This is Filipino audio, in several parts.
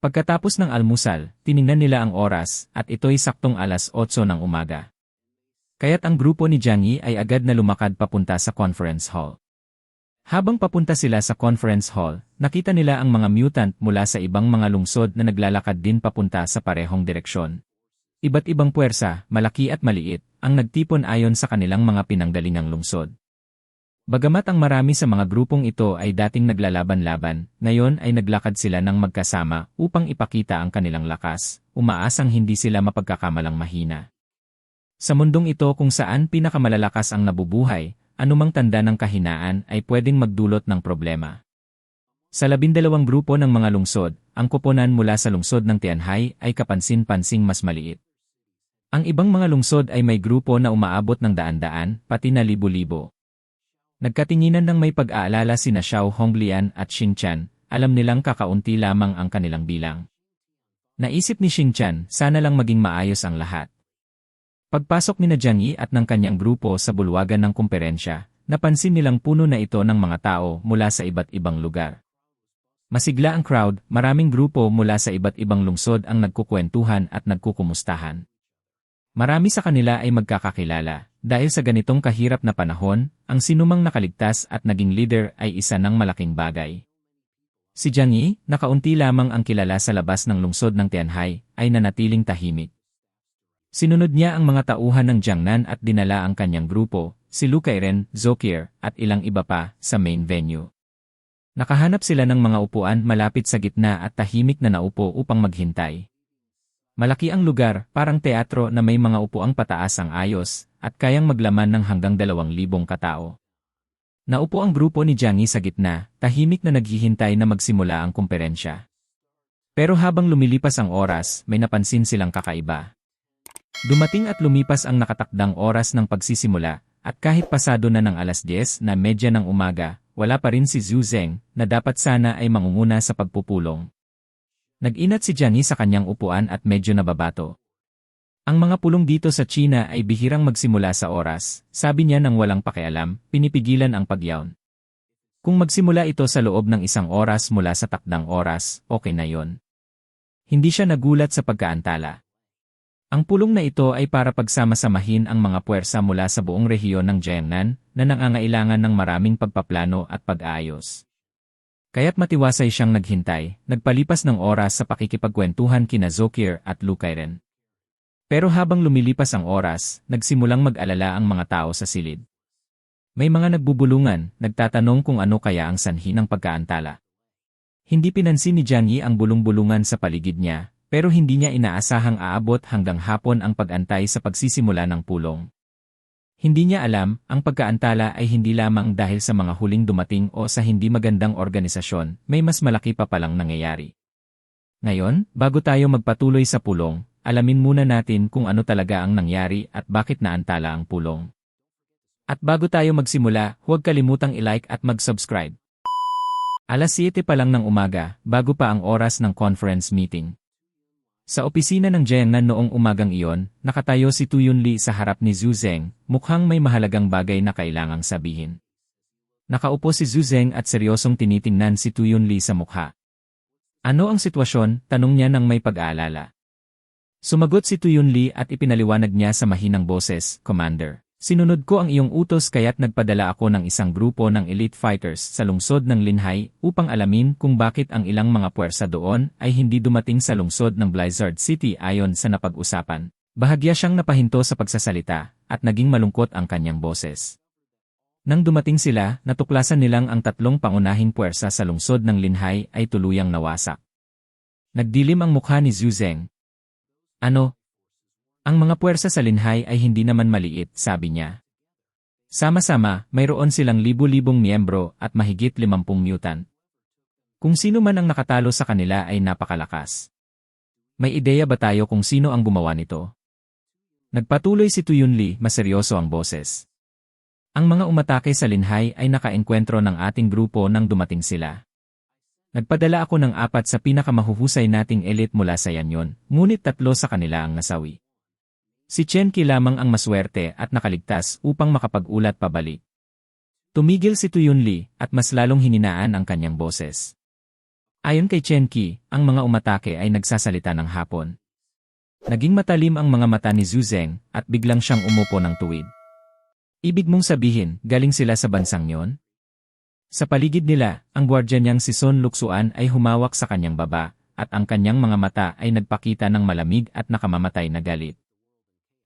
Pagkatapos ng almusal, tiningnan nila ang oras at ito'y saktong alas 8 ng umaga. Kaya't ang grupo ni Jiang Yi ay agad na lumakad papunta sa conference hall. Habang papunta sila sa conference hall, nakita nila ang mga mutant mula sa ibang mga lungsod na naglalakad din papunta sa parehong direksyon. Iba't ibang puwersa, malaki at maliit, ang nagtipon ayon sa kanilang mga pinanggalingang lungsod. Bagamat ang marami sa mga grupong ito ay dating naglalaban-laban, ngayon ay naglakad sila ng magkasama upang ipakita ang kanilang lakas, umaasang hindi sila mapagkakamalang mahina. Sa mundong ito kung saan pinakamalalakas ang nabubuhay, anumang tanda ng kahinaan ay pwedeng magdulot ng problema. Sa labindalawang grupo ng mga lungsod, ang kuponan mula sa lungsod ng Tianhai ay kapansin-pansing mas maliit. Ang ibang mga lungsod ay may grupo na umaabot ng daan-daan, pati na libo-libo. Nagkatinginan ng may pag-aalala sina Xiao Honglian at Xingchan, alam nilang kakaunti lamang ang kanilang bilang. Naisip ni Xingchan, sana lang maging maayos ang lahat. Pagpasok ni na Jiang Yi at ng kanyang grupo sa bulwagan ng kumperensya, napansin nilang puno na ito ng mga tao mula sa iba't ibang lugar. Masigla ang crowd, maraming grupo mula sa iba't ibang lungsod ang nagkukwentuhan at nagkukumustahan. Marami sa kanila ay magkakakilala, dahil sa ganitong kahirap na panahon, ang sinumang nakaligtas at naging leader ay isa ng malaking bagay. Si Jiang Yi, nakaunti lamang ang kilala sa labas ng lungsod ng Tianhai, ay nanatiling tahimik. Sinunod niya ang mga tauhan ng Jiangnan at dinala ang kanyang grupo, si Lu Kairen, Zokir, at ilang iba pa, sa main venue. Nakahanap sila ng mga upuan malapit sa gitna at tahimik na naupo upang maghintay. Malaki ang lugar, parang teatro na may mga upuang pataas ang ayos, at kayang maglaman ng hanggang dalawang libong katao. Naupo ang grupo ni Jiang Yi sa gitna, tahimik na naghihintay na magsimula ang kumperensya. Pero habang lumilipas ang oras, may napansin silang kakaiba. Dumating at lumipas ang nakatakdang oras ng pagsisimula, at kahit pasado na ng alas 10 na medya ng umaga, wala pa rin si Zhu Zeng na dapat sana ay mangunguna sa pagpupulong. Nag-inat si Jiang Yi sa kanyang upuan at medyo nababato. Ang mga pulong dito sa China ay bihirang magsimula sa oras, sabi niya nang walang pakialam, pinipigilan ang pagyawn. Kung magsimula ito sa loob ng isang oras mula sa takdang oras, okay na yon. Hindi siya nagulat sa pagkaantala. Ang pulong na ito ay para pagsama-samahin ang mga puwersa mula sa buong rehiyon ng Jiangnan na nangangailangan ng maraming pagpaplano at pag-aayos. Kaya't matiwasay siyang naghintay, nagpalipas ng oras sa pakikipagkwentuhan kina Zokir at Lukairen. Pero habang lumilipas ang oras, nagsimulang mag-alala ang mga tao sa silid. May mga nagbubulungan, nagtatanong kung ano kaya ang sanhi ng pagkaantala. Hindi pinansin ni Jiang ang bulong-bulungan sa paligid niya, pero hindi niya inaasahang aabot hanggang hapon ang pag-antay sa pagsisimula ng pulong. Hindi niya alam, ang pagkaantala ay hindi lamang dahil sa mga huling dumating o sa hindi magandang organisasyon, may mas malaki pa palang nangyayari. Ngayon, bago tayo magpatuloy sa pulong, alamin muna natin kung ano talaga ang nangyari at bakit naantala ang pulong. At bago tayo magsimula, huwag kalimutang i-like at mag-subscribe. Alas 7 pa lang ng umaga, bago pa ang oras ng conference meeting. Sa opisina ng Jiangnan noong umagang iyon, nakatayo si Tuyun Li sa harap ni Zhu Zeng, mukhang may mahalagang bagay na kailangang sabihin. Nakaupo si Zhu Zeng at seryosong tinitingnan si Tuyun Li sa mukha. Ano ang sitwasyon? Tanong niya ng may pag-aalala. Sumagot si Tuyun Li at ipinaliwanag niya sa mahinang boses, Commander. Sinunod ko ang iyong utos kaya't nagpadala ako ng isang grupo ng elite fighters sa lungsod ng Linhai upang alamin kung bakit ang ilang mga puwersa doon ay hindi dumating sa lungsod ng Blizzard City ayon sa napag-usapan. Bahagya siyang napahinto sa pagsasalita at naging malungkot ang kanyang boses. Nang dumating sila, natuklasan nilang ang tatlong pangunahing puwersa sa lungsod ng Linhai ay tuluyang nawasak. Nagdilim ang mukha ni Zuzeng, ano? Ang mga puwersa sa linhay ay hindi naman maliit, sabi niya. Sama-sama, mayroon silang libu-libong miyembro at mahigit limampung mutant. Kung sino man ang nakatalo sa kanila ay napakalakas. May ideya ba tayo kung sino ang gumawa nito? Nagpatuloy si Tuyun Li, maseryoso ang boses. Ang mga umatake sa linhay ay nakaengkwentro ng ating grupo nang dumating sila. Nagpadala ako ng apat sa pinakamahuhusay nating elite mula sa Yanyon, ngunit tatlo sa kanila ang nasawi. Si Chen Ki lamang ang maswerte at nakaligtas upang makapag-ulat pabalik. Tumigil si Tuyun Li at mas lalong hininaan ang kanyang boses. Ayon kay Chen Qi, ang mga umatake ay nagsasalita ng hapon. Naging matalim ang mga mata ni Zhu Zeng at biglang siyang umupo ng tuwid. Ibig mong sabihin, galing sila sa bansang yon? Sa paligid nila, ang gwardya niyang si Son Luxuan ay humawak sa kanyang baba, at ang kanyang mga mata ay nagpakita ng malamig at nakamamatay na galit.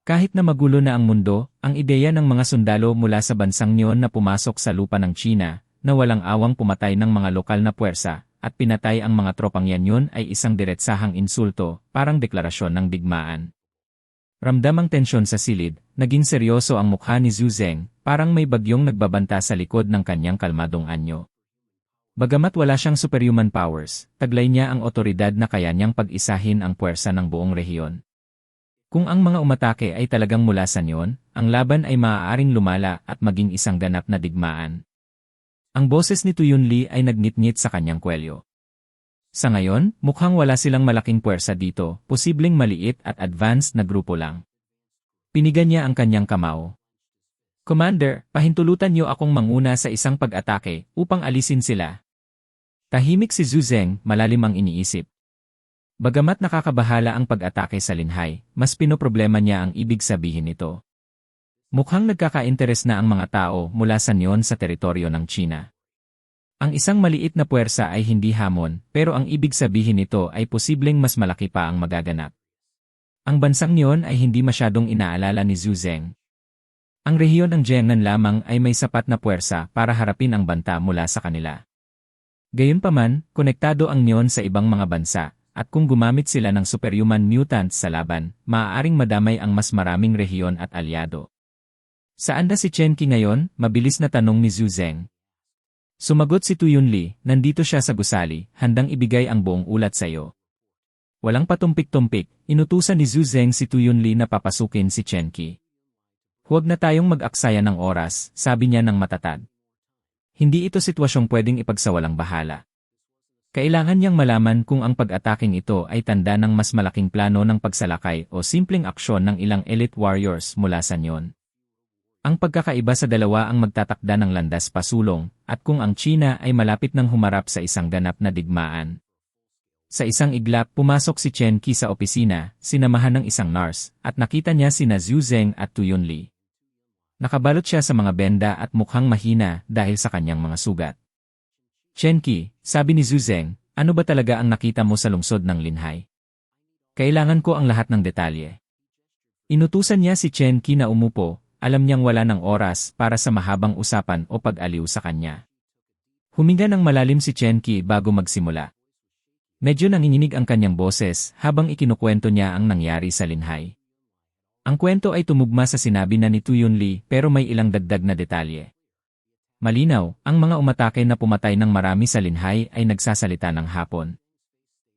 Kahit na magulo na ang mundo, ang ideya ng mga sundalo mula sa bansang niyon na pumasok sa lupa ng China, na walang awang pumatay ng mga lokal na puwersa, at pinatay ang mga tropang yan yun ay isang diretsahang insulto, parang deklarasyon ng digmaan. Ramdam ang tensyon sa silid, naging seryoso ang mukha ni Zhu Zeng, parang may bagyong nagbabanta sa likod ng kanyang kalmadong anyo. Bagamat wala siyang superhuman powers, taglay niya ang otoridad na kaya niyang pag-isahin ang puwersa ng buong rehiyon. Kung ang mga umatake ay talagang mula sa niyon, ang laban ay maaaring lumala at maging isang ganap na digmaan. Ang boses ni Tuyun Lee ay nagnitngit sa kanyang kwelyo. Sa ngayon, mukhang wala silang malaking puwersa dito, posibleng maliit at advanced na grupo lang. Pinigan niya ang kanyang kamao. Commander, pahintulutan niyo akong manguna sa isang pag-atake upang alisin sila. Tahimik si Zhu Zeng, malalim ang iniisip. Bagamat nakakabahala ang pag-atake sa Linhay, mas pinoproblema niya ang ibig sabihin nito. Mukhang nagkaka-interes na ang mga tao mula sa niyon sa teritoryo ng China. Ang isang maliit na puwersa ay hindi hamon, pero ang ibig sabihin nito ay posibleng mas malaki pa ang magaganap. Ang bansang niyon ay hindi masyadong inaalala ni Zhu Zeng. Ang rehiyon ng Jiangnan lamang ay may sapat na puwersa para harapin ang banta mula sa kanila. Gayunpaman, konektado ang niyon sa ibang mga bansa, at kung gumamit sila ng superhuman mutants sa laban, maaaring madamay ang mas maraming rehiyon at alyado. Saan na si Chen Qi ngayon? Mabilis na tanong ni Zhu Zeng. Sumagot si Tuyun Li, nandito siya sa gusali, handang ibigay ang buong ulat sa iyo. Walang patumpik-tumpik, inutusan ni Zhu Zeng si Tuyun Li na papasukin si Chen Qi. Huwag na tayong mag-aksaya ng oras, sabi niya ng matatag. Hindi ito sitwasyong pwedeng ipagsawalang bahala. Kailangan niyang malaman kung ang pag-ataking ito ay tanda ng mas malaking plano ng pagsalakay o simpleng aksyon ng ilang elite warriors mula sa nyon. Ang pagkakaiba sa dalawa ang magtatakda ng landas pasulong, at kung ang China ay malapit ng humarap sa isang ganap na digmaan. Sa isang iglap, pumasok si Chen Qi sa opisina, sinamahan ng isang nurse, at nakita niya sina Zhu Zeng at Tuyun Li. Nakabalot siya sa mga benda at mukhang mahina dahil sa kanyang mga sugat. Chen Qi, sabi ni Zhu Zeng, ano ba talaga ang nakita mo sa lungsod ng Linhai? Kailangan ko ang lahat ng detalye. Inutusan niya si Chen Qi na umupo, alam niyang wala ng oras para sa mahabang usapan o pag-aliw sa kanya. Huminga ng malalim si Chenki bago magsimula. Medyo nanginginig ang kanyang boses habang ikinukwento niya ang nangyari sa Linhay. Ang kwento ay tumugma sa sinabi na ni Tuyun Lee pero may ilang dagdag na detalye. Malinaw, ang mga umatake na pumatay ng marami sa Linhay ay nagsasalita ng hapon.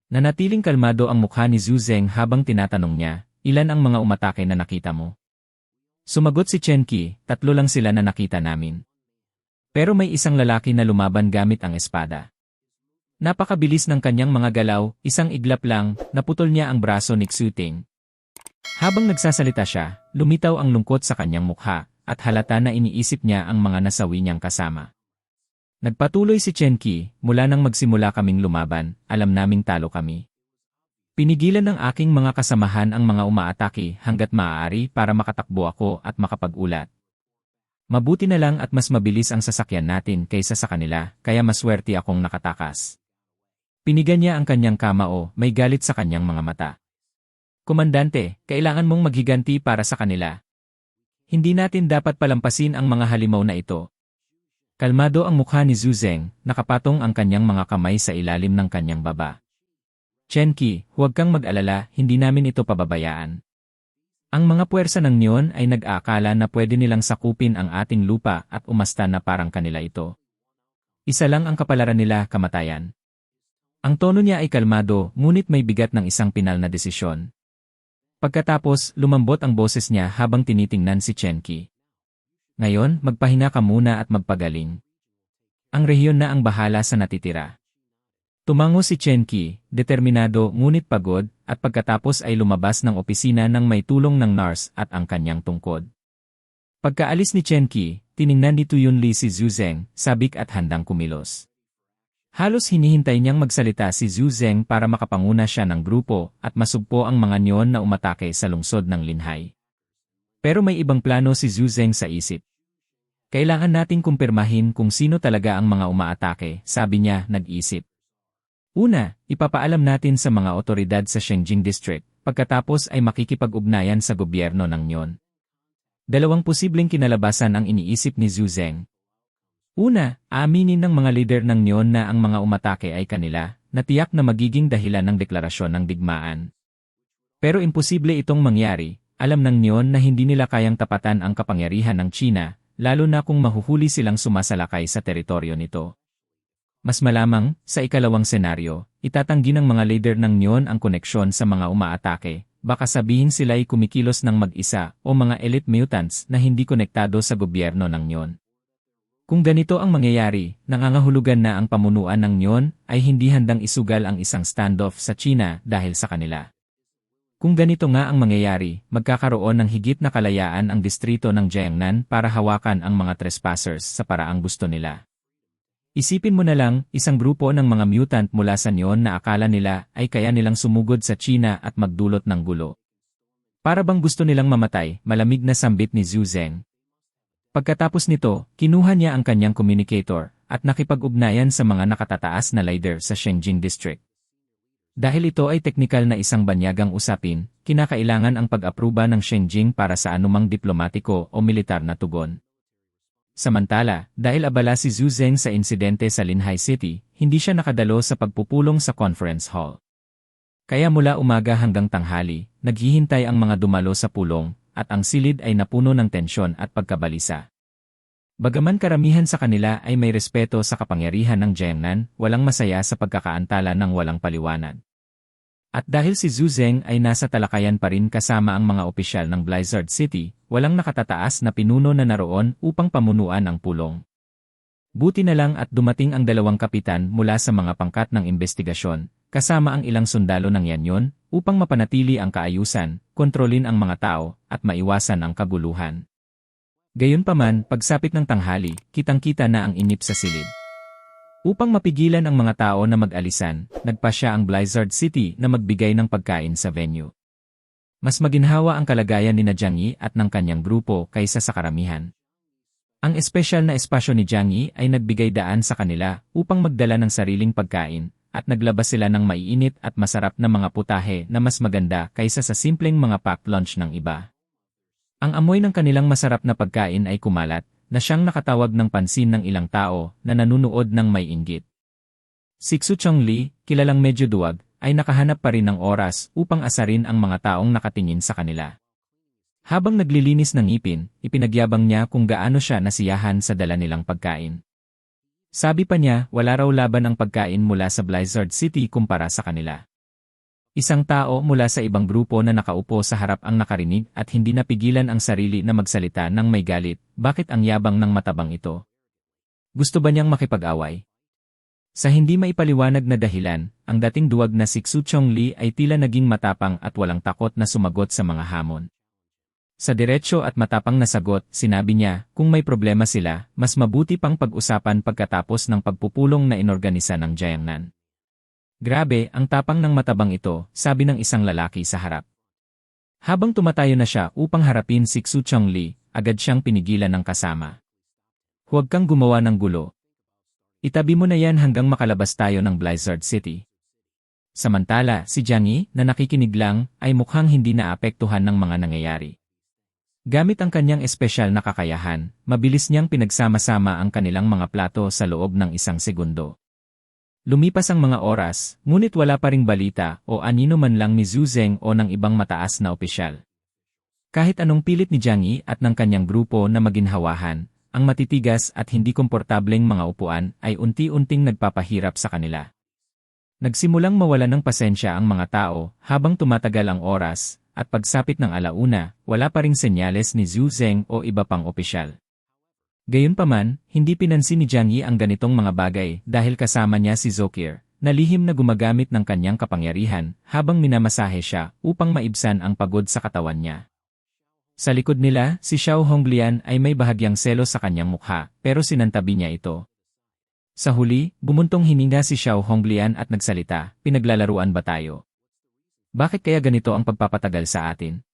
Nanatiling kalmado ang mukha ni Zhu Zeng habang tinatanong niya, ilan ang mga umatake na nakita mo? Sumagot si Chen Qi, tatlo lang sila na nakita namin. Pero may isang lalaki na lumaban gamit ang espada. Napakabilis ng kanyang mga galaw, isang iglap lang, naputol niya ang braso ni Xuting. Habang nagsasalita siya, lumitaw ang lungkot sa kanyang mukha, at halata na iniisip niya ang mga nasawi niyang kasama. Nagpatuloy si Chen Qi, mula nang magsimula kaming lumaban, alam naming talo kami. Pinigilan ng aking mga kasamahan ang mga umaatake hanggat maaari para makatakbo ako at makapag-ulat. Mabuti na lang at mas mabilis ang sasakyan natin kaysa sa kanila, kaya maswerte akong nakatakas. Pinigan niya ang kanyang kamao, may galit sa kanyang mga mata. Komandante, kailangan mong maghiganti para sa kanila. Hindi natin dapat palampasin ang mga halimaw na ito. Kalmado ang mukha ni Zuzeng, nakapatong ang kanyang mga kamay sa ilalim ng kanyang baba. Chenki, huwag kang mag-alala, hindi namin ito pababayaan. Ang mga puwersa ng Nyon ay nag-aakala na pwede nilang sakupin ang ating lupa at umasta na parang kanila ito. Isa lang ang kapalaran nila, kamatayan. Ang tono niya ay kalmado, ngunit may bigat ng isang pinal na desisyon. Pagkatapos, lumambot ang boses niya habang tinitingnan si Chenki. Ngayon, magpahinga ka muna at magpagaling. Ang rehiyon na ang bahala sa natitira. Tumango si Chenki, determinado ngunit pagod, at pagkatapos ay lumabas ng opisina ng may tulong ng nurse at ang kanyang tungkod. Pagkaalis ni Chenki, tiningnan ni Tuyun Li si Zuzeng, sabik at handang kumilos. Halos hinihintay niyang magsalita si Zhu Zeng para makapanguna siya ng grupo at masugpo ang mga nyon na umatake sa lungsod ng Linhai. Pero may ibang plano si Zhu Zeng sa isip. Kailangan nating kumpirmahin kung sino talaga ang mga umaatake, sabi niya, nag-isip. Una, ipapaalam natin sa mga otoridad sa Shengjing District, pagkatapos ay makikipag-ugnayan sa gobyerno ng Nyon. Dalawang posibleng kinalabasan ang iniisip ni Zhu Zeng, Una, aaminin ng mga lider ng Nyon na ang mga umatake ay kanila, na tiyak na magiging dahilan ng deklarasyon ng digmaan. Pero imposible itong mangyari, alam ng Nyon na hindi nila kayang tapatan ang kapangyarihan ng China, lalo na kung mahuhuli silang sumasalakay sa teritoryo nito. Mas malamang, sa ikalawang senaryo, itatanggi ng mga leader ng Nyon ang koneksyon sa mga umaatake, baka sabihin sila'y kumikilos ng mag-isa o mga elite mutants na hindi konektado sa gobyerno ng Nyon. Kung ganito ang mangyayari, nangangahulugan na ang pamunuan ng Nyon ay hindi handang isugal ang isang standoff sa China dahil sa kanila. Kung ganito nga ang mangyayari, magkakaroon ng higit na kalayaan ang distrito ng Jiangnan para hawakan ang mga trespassers sa paraang gusto nila. Isipin mo na lang, isang grupo ng mga mutant mula sa Nyon na akala nila ay kaya nilang sumugod sa China at magdulot ng gulo. Para bang gusto nilang mamatay, malamig na sambit ni Zhu Zeng, Pagkatapos nito, kinuha niya ang kanyang communicator at nakipag-ugnayan sa mga nakatataas na leader sa Shengjing District. Dahil ito ay teknikal na isang banyagang usapin, kinakailangan ang pag-apruba ng Shengjing para sa anumang diplomatiko o militar na tugon. Samantala, dahil abala si Zhu Zeng sa insidente sa Linhai City, hindi siya nakadalo sa pagpupulong sa conference hall. Kaya mula umaga hanggang tanghali, naghihintay ang mga dumalo sa pulong, at ang silid ay napuno ng tensyon at pagkabalisa. Bagaman karamihan sa kanila ay may respeto sa kapangyarihan ng Jiangnan, walang masaya sa pagkakaantala ng walang paliwanag. At dahil si Zhu Zeng ay nasa talakayan pa rin kasama ang mga opisyal ng Blizzard City, walang nakatataas na pinuno na naroon upang pamunuan ang pulong. Buti na lang at dumating ang dalawang kapitan mula sa mga pangkat ng investigasyon, kasama ang ilang sundalo ng Yanyon, upang mapanatili ang kaayusan, kontrolin ang mga tao, at maiwasan ang kaguluhan. Gayunpaman, pagsapit ng tanghali, kitang-kita na ang inip sa silid. Upang mapigilan ang mga tao na mag-alisan, nagpa siya ang Blizzard City na magbigay ng pagkain sa venue. Mas maginhawa ang kalagayan ni na at ng kanyang grupo kaysa sa karamihan. Ang espesyal na espasyo ni Jiang ay nagbigay daan sa kanila upang magdala ng sariling pagkain, at naglabas sila ng maiinit at masarap na mga putahe na mas maganda kaysa sa simpleng mga packed lunch ng iba. Ang amoy ng kanilang masarap na pagkain ay kumalat, na siyang nakatawag ng pansin ng ilang tao na nanunood ng may inggit. Si Xu Chongli, kilalang medyo duwag, ay nakahanap pa rin ng oras upang asarin ang mga taong nakatingin sa kanila. Habang naglilinis ng ipin, ipinagyabang niya kung gaano siya nasiyahan sa dala nilang pagkain. Sabi pa niya, wala raw laban ang pagkain mula sa Blizzard City kumpara sa kanila. Isang tao mula sa ibang grupo na nakaupo sa harap ang nakarinig at hindi napigilan ang sarili na magsalita ng may galit, bakit ang yabang ng matabang ito? Gusto ba niyang makipag-away? Sa hindi maipaliwanag na dahilan, ang dating duwag na si Xu Chongli ay tila naging matapang at walang takot na sumagot sa mga hamon. Sa diretsyo at matapang na sagot, sinabi niya, kung may problema sila, mas mabuti pang pag-usapan pagkatapos ng pagpupulong na inorganisa ng Jiangnan. Grabe, ang tapang ng matabang ito, sabi ng isang lalaki sa harap. Habang tumatayo na siya upang harapin si Xu Chongli, agad siyang pinigilan ng kasama. Huwag kang gumawa ng gulo. Itabi mo na yan hanggang makalabas tayo ng Blizzard City. Samantala, si Jiang Yi, na nakikinig lang, ay mukhang hindi naapektuhan ng mga nangyayari. Gamit ang kanyang espesyal na kakayahan, mabilis niyang pinagsama-sama ang kanilang mga plato sa loob ng isang segundo. Lumipas ang mga oras, ngunit wala pa ring balita o anino man lang ni Zhu Zeng o ng ibang mataas na opisyal. Kahit anong pilit ni Jiang Yi at ng kanyang grupo na maginhawahan, ang matitigas at hindi komportableng mga upuan ay unti-unting nagpapahirap sa kanila. Nagsimulang mawala ng pasensya ang mga tao habang tumatagal ang oras at pagsapit ng alauna, wala pa ring senyales ni Zhu Zeng o iba pang opisyal. Gayunpaman, hindi pinansin ni Jiang Yi ang ganitong mga bagay dahil kasama niya si Zokir, na lihim na gumagamit ng kanyang kapangyarihan habang minamasahe siya upang maibsan ang pagod sa katawan niya. Sa likod nila, si Xiao Honglian ay may bahagyang selos sa kanyang mukha pero sinantabi niya ito. Sa huli, bumuntong hininga si Xiao Honglian at nagsalita, pinaglalaruan ba tayo? Bakit kaya ganito ang pagpapatagal sa atin?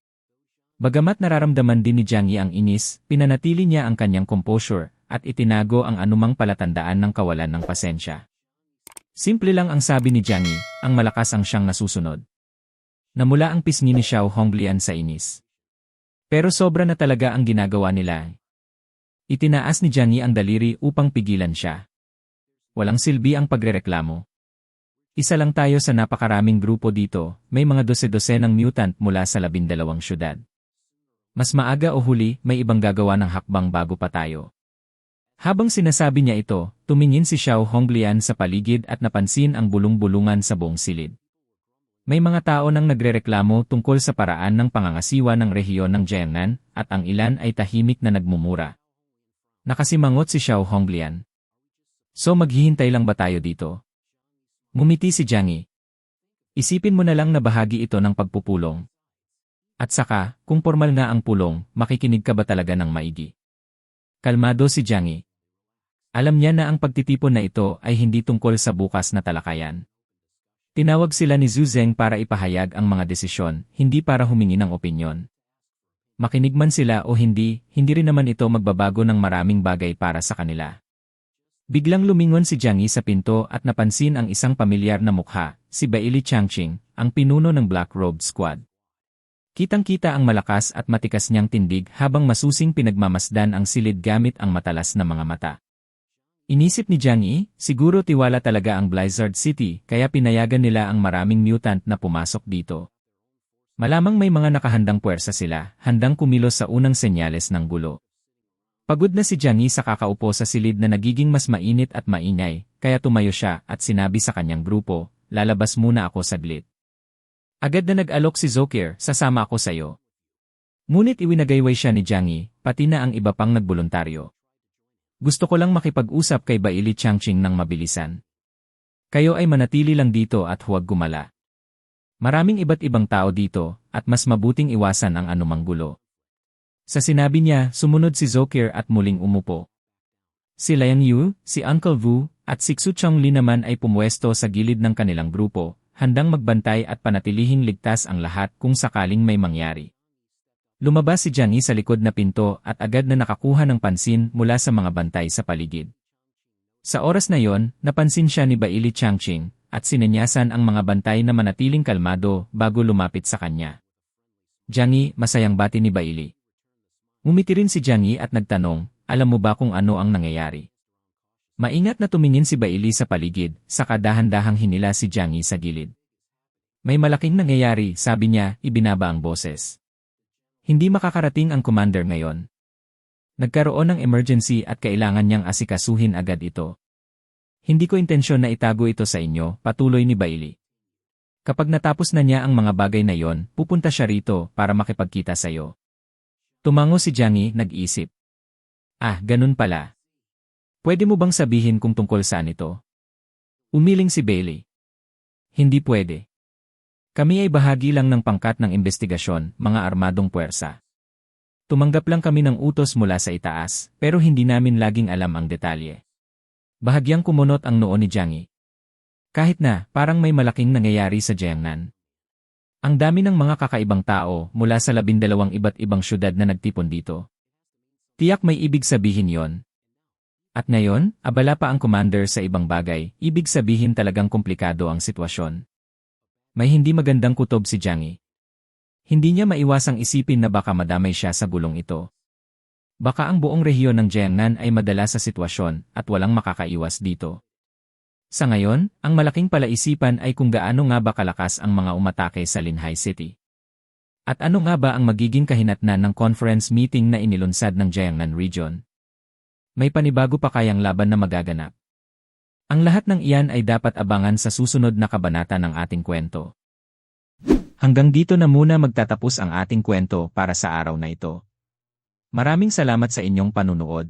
Bagamat nararamdaman din ni Jiang Yi ang inis, pinanatili niya ang kanyang composure at itinago ang anumang palatandaan ng kawalan ng pasensya. Simple lang ang sabi ni Jiang Yi, ang malakas ang siyang nasusunod. Namula ang pisngi ni Xiao Honglian sa inis. Pero sobra na talaga ang ginagawa nila. Itinaas ni Jiang Yi ang daliri upang pigilan siya. Walang silbi ang pagrereklamo. Isa lang tayo sa napakaraming grupo dito, may mga dose-dose ng mutant mula sa labindalawang syudad. Mas maaga o huli, may ibang gagawa ng hakbang bago pa tayo. Habang sinasabi niya ito, tumingin si Xiao Honglian sa paligid at napansin ang bulong-bulungan sa buong silid. May mga tao nang nagrereklamo tungkol sa paraan ng pangangasiwa ng rehiyon ng Jiangnan at ang ilan ay tahimik na nagmumura. Nakasimangot si Xiao Honglian. So maghihintay lang ba tayo dito? Ngumiti si Jiang Isipin mo na lang na bahagi ito ng pagpupulong. At saka, kung formal nga ang pulong, makikinig ka ba talaga ng maigi? Kalmado si Jiang Alam niya na ang pagtitipon na ito ay hindi tungkol sa bukas na talakayan. Tinawag sila ni Zhu Zeng para ipahayag ang mga desisyon, hindi para humingi ng opinyon. Makinig man sila o hindi, hindi rin naman ito magbabago ng maraming bagay para sa kanila. Biglang lumingon si Jiang Yi sa pinto at napansin ang isang pamilyar na mukha, si Bailey Changqing, ang pinuno ng Black Robe Squad. Kitang-kita ang malakas at matikas niyang tindig habang masusing pinagmamasdan ang silid gamit ang matalas na mga mata. Inisip ni Jiang Yi, siguro tiwala talaga ang Blizzard City kaya pinayagan nila ang maraming mutant na pumasok dito. Malamang may mga nakahandang puwersa sila, handang kumilos sa unang senyales ng gulo. Pagod na si Jiang sa kakaupo sa silid na nagiging mas mainit at maingay, kaya tumayo siya at sinabi sa kanyang grupo, lalabas muna ako saglit. Agad na nag-alok si Zokir, sasama ako sa iyo. Ngunit iwinagayway siya ni Jiang pati na ang iba pang nagboluntaryo. Gusto ko lang makipag-usap kay Baili Changqing ng mabilisan. Kayo ay manatili lang dito at huwag gumala. Maraming iba't ibang tao dito, at mas mabuting iwasan ang anumang gulo. Sa sinabi niya, sumunod si Zokir at muling umupo. Si Liang Yu, si Uncle Vu, at si Xu Chongli naman ay pumwesto sa gilid ng kanilang grupo, handang magbantay at panatilihing ligtas ang lahat kung sakaling may mangyari. Lumabas si Jiang Yi sa likod na pinto at agad na nakakuha ng pansin mula sa mga bantay sa paligid. Sa oras na yon, napansin siya ni Baili Changqing at sinenyasan ang mga bantay na manatiling kalmado bago lumapit sa kanya. Jiang Yi, masayang bati ni Baili. Umiti rin si Jiang Yi at nagtanong, alam mo ba kung ano ang nangyayari? Maingat na tumingin si Baili sa paligid, saka dahan-dahang hinila si Jiang Yi sa gilid. May malaking nangyayari, sabi niya, ibinaba ang boses. Hindi makakarating ang commander ngayon. Nagkaroon ng emergency at kailangan niyang asikasuhin agad ito. Hindi ko intensyon na itago ito sa inyo, patuloy ni Bailey. Kapag natapos na niya ang mga bagay na yon, pupunta siya rito para makipagkita sa iyo. Tumango si Jiang nag-isip. Ah, ganun pala. Pwede mo bang sabihin kung tungkol saan ito? Umiling si Bailey. Hindi pwede. Kami ay bahagi lang ng pangkat ng investigasyon, mga armadong puwersa. Tumanggap lang kami ng utos mula sa itaas, pero hindi namin laging alam ang detalye. Bahagyang kumunot ang noo ni Jiang Kahit na, parang may malaking nangyayari sa Jiangnan. Ang dami ng mga kakaibang tao mula sa labindalawang iba't ibang syudad na nagtipon dito. Tiyak may ibig sabihin yon. At ngayon, abala pa ang commander sa ibang bagay, ibig sabihin talagang komplikado ang sitwasyon. May hindi magandang kutob si Jiang Hindi niya maiwasang isipin na baka madamay siya sa gulong ito. Baka ang buong rehiyon ng Jiangnan ay madala sa sitwasyon at walang makakaiwas dito. Sa ngayon, ang malaking palaisipan ay kung gaano nga ba kalakas ang mga umatake sa Linhai City. At ano nga ba ang magiging kahinatnan ng conference meeting na inilunsad ng Jiangnan Region? May panibago pa kayang laban na magaganap? Ang lahat ng iyan ay dapat abangan sa susunod na kabanata ng ating kwento. Hanggang dito na muna magtatapos ang ating kwento para sa araw na ito. Maraming salamat sa inyong panunood.